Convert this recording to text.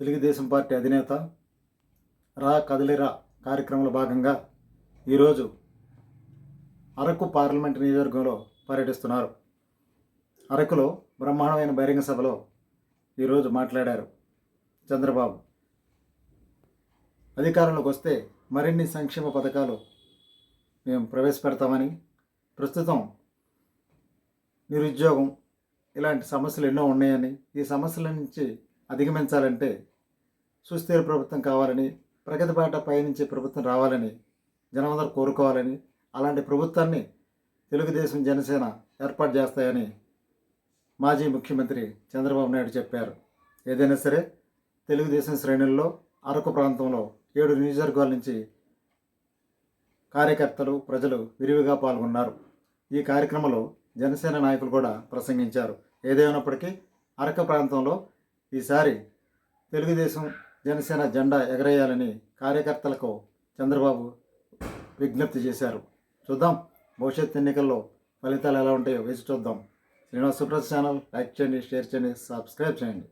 Telugu Desam party అధినేత రా కదలిరా కార్యక్రమంలో భాగంగా ఈరోజు అరకు పార్లమెంట్ నియోజకవర్గంలో పర్యటిస్తున్నారు. అరకులో బ్రహ్మాండమైన బహిరంగ సభలో ఈరోజు మాట్లాడారు చంద్రబాబు. అధికారంలోకి వస్తే మరిన్ని సంక్షేమ పథకాలు మేము ప్రవేశపెడతామని ప్రస్తుతం నిరుద్యోగం ఇలాంటి సమస్యలు ఎన్నో ఉన్నాయని ఈ సమస్యల నుంచి అధిగమించాలంటే సుస్థిర ప్రభుత్వం కావాలని ప్రగతి బాట పయనించే ప్రభుత్వం రావాలని జనమందరూ కోరుకోవాలని అలాంటి ప్రభుత్వాన్ని తెలుగుదేశం జనసేన ఏర్పాటు చేస్తాయని మాజీ ముఖ్యమంత్రి చంద్రబాబు నాయుడు చెప్పారు. ఏదైనా సరే తెలుగుదేశం శ్రేణుల్లో అరకు ప్రాంతంలో ఏడు నియోజకవర్గాల నుంచి కార్యకర్తలు ప్రజలు విరివిగా పాల్గొన్నారు. ఈ కార్యక్రమంలో జనసేన నాయకులు కూడా ప్రసంగించారు. ఏదైనప్పటికీ అరక ప్రాంతంలో ఈసారి తెలుగుదేశం జనసేన జెండా ఎగరేయాలని కార్యకర్తలకు చంద్రబాబు విజ్ఞప్తి చేశారు. చూద్దాం భవిష్యత్ ఎన్నికల్లో ఫలితాలు ఎలా ఉంటాయో వేసి చూద్దాం. శ్రీనివాస్ సుప్రత్ ఛానల్ లైక్ చేయండి షేర్ చేయండి సబ్స్క్రైబ్ చేయండి.